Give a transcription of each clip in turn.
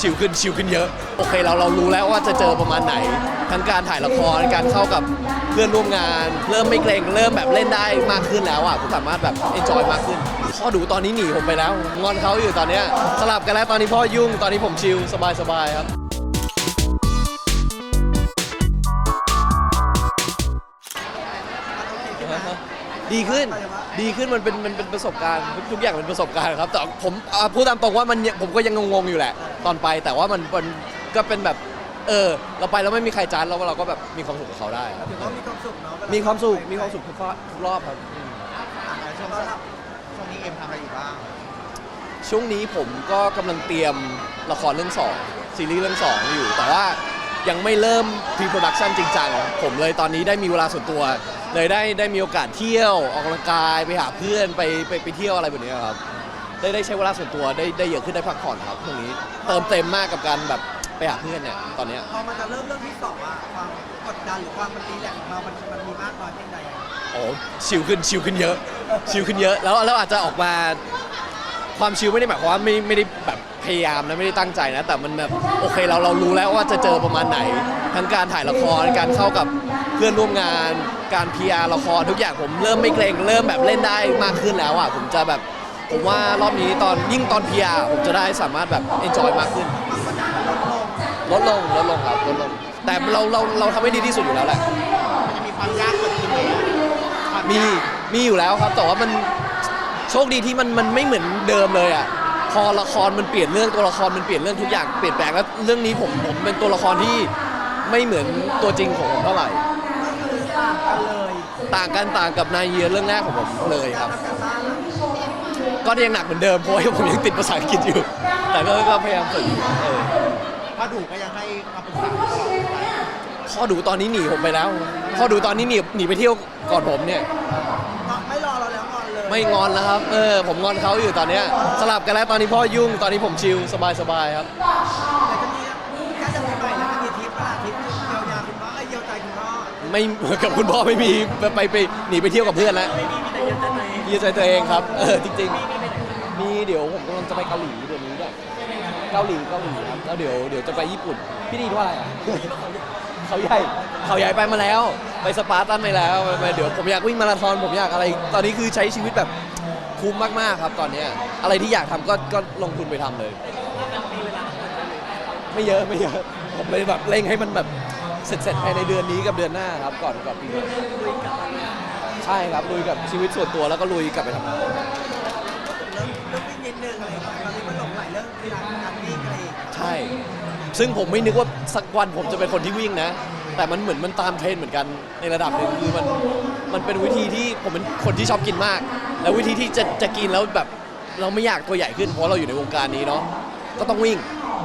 ชิลขึ้นชิลขึ้นเยอะ โอเคเราเรารู้แล้วว่าจะเจอประมาณไหน ทั้งการถ่ายละครการเข้ากับเพื่อนร่วมงาน เริ่มไม่เกรงเริ่มแบบเล่นได้มากขึ้นแล้วอะผมสามารถแบบเอนจอยมากขึ้นพ่อดูตอนนี้หนีผมไปแล้วงอนเขาอยู่ตอนเนี้ยสลับกันแล้วตอนนี้พ่อยุ่งตอนนี้ผมชิลสบายสบายๆครับ ดีขึ้น ดีขึ้นมันเป็นมันเป็นประสบการณ์ทุกทุกอย่างเป็นประสบการณ์ครับ แต่ผมอ่าพูดตามตรงว่ามันยังผมก็ยังงงๆอยู่แหละ ตอนไปแต่ว่ามันมันก็เป็นแบบ เออ เราไปแล้วไม่มีใครจ้าแล้วเราก็แบบมีความสุขกับเขาได้ครับถือว่ามีความสุขเนาะเวลมีความสุขมีความสุขทุกรอบทุกรอบครับอืมอะช่วงช่วงนี้เอ็มทำอะไรอยู่บ้างช่วงนี้ผมก็กำลังเตรียมละครเรื่องสองซีรีส์เรื่องสองอยู่ แต่ว่ายังไม่เริ่มพรีโปรดักชันจริงจังผมเลยตอนนี้ได้มีเวลาส่วนตัว เลยได้ได้มีโอกาสเที่ยวออกกำลังกายไปหาเพื่อนไปไปไปเที่ยวอะไรแบบนี้ครับได้ได้ใช้เวลาส่วนตัวได้ได้เยอะขึ้นได้พักผ่อนครับช่วงนี้เติมเต็มมากกับการแบบไปหาเพื่อนเนี่ยตอนเนี้ย พอมันจะเริ่มเรื่องที่สองอะความกดดันหรือความมันตีแหลกของเรามันมันมีมากน้อยเพียงใดอะโอ้ชิลขึ้นชิลขึ้นเยอะ ชิลขึ้นเยอะแล้วแล้วอาจจะออกมาความชิลไม่ได้หมายความว่าไม่ไม่ได้แบบ พยายามนะไม่ได้ตั้งใจนะ แต่มันแบบโอเคเราเรารู้แล้วว่าจะเจอประมาณไหน ทั้งการถ่ายละครการเข้ากับเพื่อนร่วมงาน การ PR ละครทุกอย่างผมเริ่มไม่เกรงเริ่มแบบเล่นได้มากขึ้นแล้วอะผมจะแบบผมว่ารอบนี้ตอนยิ่งตอน PR ผมจะได้สามารถแบบ enjoy มากขึ้นลดลงลดลงครับลดลง แต่เราเราเราทำให้ดีที่สุดอยู่แล้วแหละมันจะมีความยากเกิดขึ้นไหมมีมีอยู่แล้วครับแต่ว่ามันโชคดีที่มันมันไม่เหมือนเดิมเลยอะ พอละครมันเปลี่ยนเรื่องตัวละครมันเปลี่ยนเรื่องทุกอย่างเปลี่ยนแปลงแล้วเรื่องนี้ผมผมเป็นตัวละครที่ไม่เหมือนตัวจริงของผมเท่าไหร่ ต่างกันต่างกับนายเยียเรื่องแรกของผมเลยครับ ก็ยังหนักเหมือนเดิมเพราะว่าผมยังติดภาษาอังกฤษอยู่ แต่ก็ก็พยายามฝึกเออพ่อดูก็ยังให้คำปรึกษาพ่อดูตอนนี้หนีผมไปแล้วพ่อดูตอนนี้หนีหนีไปเที่ยวก่อนผมเนี่ย ไม่งอนแล้วครับ เออ ผมงอนเขาอยู่ตอนเนี้ยสลับกันแล้วตอนนี้พ่อยุ่ง ตอนนี้ผมชิลสบายสบายๆครับเดี๋ยวจะมีแค่จะมีใหม่แล้วจะมีทริปประหลาดทริปเยียวยาคุณพ่อไอ้ยเยียวใจคุณพ่อไม่ กับคุณพ่อไม่มีไปไปไปหนีไปเที่ยวกับเพื่อนแล้วไม่มีมีแต่เยียวใจตัวเองเยียใจตัวเองครับ เออ จริงๆ มีเดี๋ยวผมกำลังจะไปเกาหลีเดือนนี้ด้วยเกาหลีเกาหลีครับ แล้วเดี๋ยวเดี๋ยวจะไปญี่ปุ่น พี่ดีว่าอะไรอะ เขาใหญ่เขาใหญ่ไปมาแล้ว ไปสปาร์ตันไปแล้วไปไปเดี๋ยวผมอยากวิ่งมาราธอนผมอยากอะไร ตอนนี้คือใช้ชีวิตแบบคุ้มมากๆครับตอนเนี้ยอะไรที่อยากทำก็ก็ลงทุนไปทำเลย ไม่เยอะไม่เยอะผมเลยแบบเร่งให้มันแบบเสร็จเสร็จภายในเดือนนี้กับเดือนหน้าครับก่อนก่อนปีใหม่ใช่ครับลุยกับชีวิตส่วนตัวแล้วก็ลุยกลับไปทำงาน เริ่มเริ่มวิ่งนิดนึงอะไรอย่างเงี้ยตอนนี้มันหลงไหลเรื่องเวลาการวิ่งอะไรอย่างเงี้ยใช่ ซึ่งผมไม่นึกว่าสักวันผมจะเป็นคนที่วิ่งนะ แต่มันเหมือนมันตามเทรนเหมือนกันในระดับหนึ่งคือมันมันเป็นวิธีที่ผมเป็นคนที่ชอบกินมาก แล้ววิธีที่จะจะกินแล้วแบบเราไม่อยากตัวใหญ่ขึ้นเพราะเราอยู่ในวงการนี้เนาะก็ต้องวิ่ง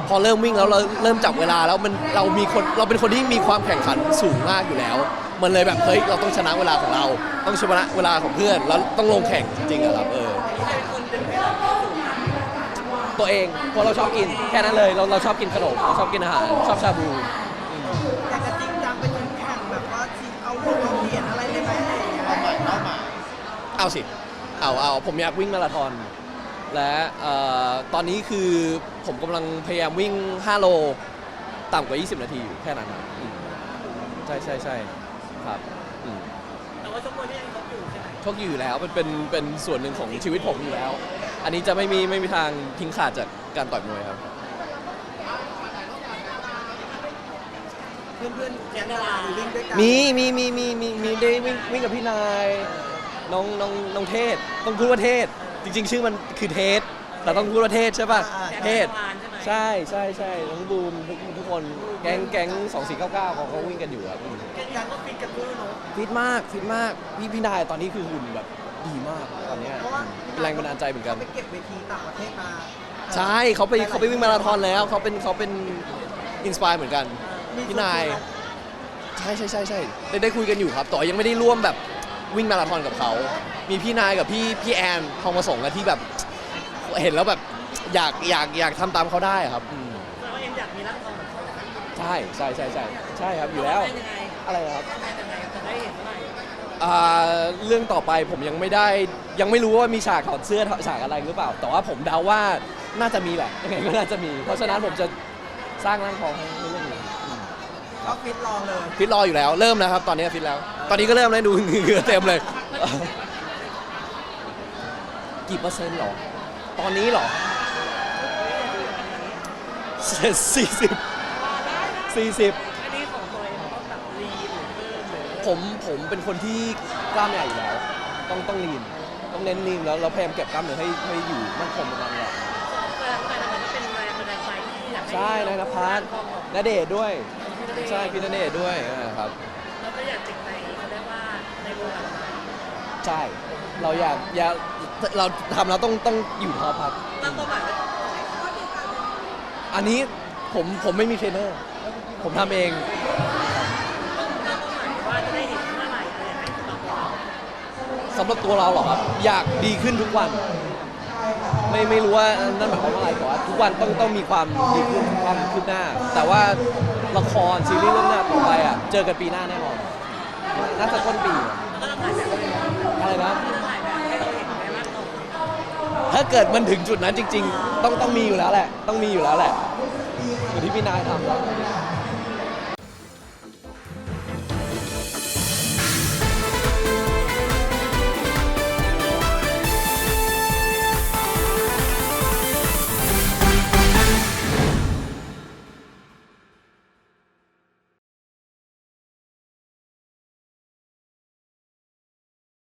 พอเริ่มวิ่งแล้วเราเริ่มจับเวลาแล้วมันเรามีคนเราเป็นคนที่มีความแข่งขันสูงมากอยู่แล้ว มันเลยแบบเฮ้ยเราต้องชนะเวลาของเรา ต้องชนะเวลาของเพื่อนแล้วต้องลงแข่งจริงๆอะครับเออ ตัวเองเพราะเราชอบกินแค่นั้นเลยเราเราชอบกินขนมเราชอบกินอาหารชอบชาบูอยากจะจริงจังไปถึงแข่งแบบว่าชิงเอาลูกเอาเหรียญอะไรเลยไหมอะไรอย่างเงี้ยเอาใหม่เอาใหม่เอาสิ เอาเอาผมอยากวิ่งมาราธอน และเอ่อตอนนี้คือผมกำลังพยายามวิ่ง 5 โล ต่ำกว่า 20 นาทีอยู่แค่นั้นครับอืมใช่ใช่ใช่ครับอืมแต่ว่าชั่วโมงนี้ยังต้องอยู่ใช่ไหมชกอยู่แล้วเป็นเป็นเป็นส่วนหนึ่งของชีวิตผมอยู่แล้ว อันนี้จะไม่มีไม่มีทางทิ้งขาดจากการต่อยมวยครับ เพื่อนเพื่อนๆแก๊งดาราอยู่วิ่งด้วยกันมีมีมีมีมีมีได้วิ่งวิ่งกับพี่นายน้องน้องน้องเทศต้องพูดว่าเทศ จริง ๆ ชื่อมันคือเทศ แต่ต้องพูดว่าเทศใช่ป่ะเทศใช่ใช่ใช่น้องบูมทุกทุกคนแก๊งแก๊งสองสี่เก้าเก้าเขาเขาวิ่งกันอยู่ครับ แก๊งยังก็ฟิตกันด้วยเนาะฟิตมากฟิตมาก พี่พี่นายตอนนี้คือหุ่นแบบ ดีมากตอนเนี้ยเพราะว่าเป็นแรงบันดาลใจเหมือนกันไปเก็บเวทีต่างประเทศมาใช่เขาไปเขาไปวิ่งมาราธอนแล้วเขาเป็นเขาเป็นอินสปายเหมือนกันพี่นาย ใช่ใช่ใช่ใช่ได้ได้คุยกันอยู่ครับแต่ว่ายังไม่ได้ร่วมแบบวิ่งมาราธอนกับเขา มีพี่นายกับพี่พี่แอนทองมาส่งกันที่แบบ เห็นแล้วแบบอยากอยากอยากทำตามเขาได้อะครับอืมแต่ว่าเอ็มอยากมีร่างทองเหมือนเขาใช่ใช่ใช่ใช่ใช่ครับอยู่แล้วยังไงอะไรครับยังไงจะได้เห็นเมื่ อไหร่อ่าเรื่องต่อไปผมยังไม่ได้ยังไม่รู้ว่ามีฉากถอดเสื้อฉากอะไรหรือเปล่า แต่ว่าผมเดาว่าน่าจะมีแหละยังไงก็น่าจะมี เพราะฉะนั้นผมจะสร้างร่างทองให้เรื่องนี้ก็ฟิตรอเลยฟิตรออยู่แล้วเริ่มแล้วครับ ตอนนี้ฟิตแล้ว ตอนนี้ก็เริ่มแล้วดูเหงื่อเต็มเลย กี่เปอร์เซ็นต์หรอ ตอนนี้หรอสี่สิบสี่สิบ ผมผมเป็นคนที่กล้ามใหญ่อยู่แล้ว ต้องต้องลีนต้องเน้นลีนแล้วเราพยายามเก็บกล้ามเนื้อให้ให้อยู่มั่นคงประมาณนี้แรงแต่ละมันก็เป็นแรงบันดาลใจที่อยากให้ใช่นายนภัสนเดชน์ด้วย ใช่พี่นเดชน์ด้วยอ่าครับแล้วก็อยากติดในเขาเรียกว่าในวงการบันเทิงใช่ เราอยากอยากเราทำแล้วต้องต้องอยู่ท็อปครับตั้งเป้าหมายไว้อันนี้ผมผมไม่มีเทรนเนอร์ ผมทำเอง ตั้งเป้าหมายว่าจะได้เห็นเมื่อไหร่อะไรยังไง สำหรับเราสำหรับตัวเราเหรอครับ อยากดีขึ้นทุกวัน ไม่ไม่รู้ว่านั่นหมายความว่าอะไรแต่ว่าทุกวันต้องต้องมีความดีขึ้นความคืบหน้า แต่ว่าละครซีรีส์เรื่องหน้าต่อไปอะเจอกันปีหน้าแน่นอนน่าจะต้นปีก็ต้องถ่ายแบบให้อะไรนะถ่ายแบบให้เราเห็นไหมว่าเราถ้าเกิดมันถึงจุดนั้นจริง ๆ ต้องต้องมีอยู่แล้วแหละ ต้องมีอยู่แล้วแหละอยู่ที่พี่นายทำแล้ว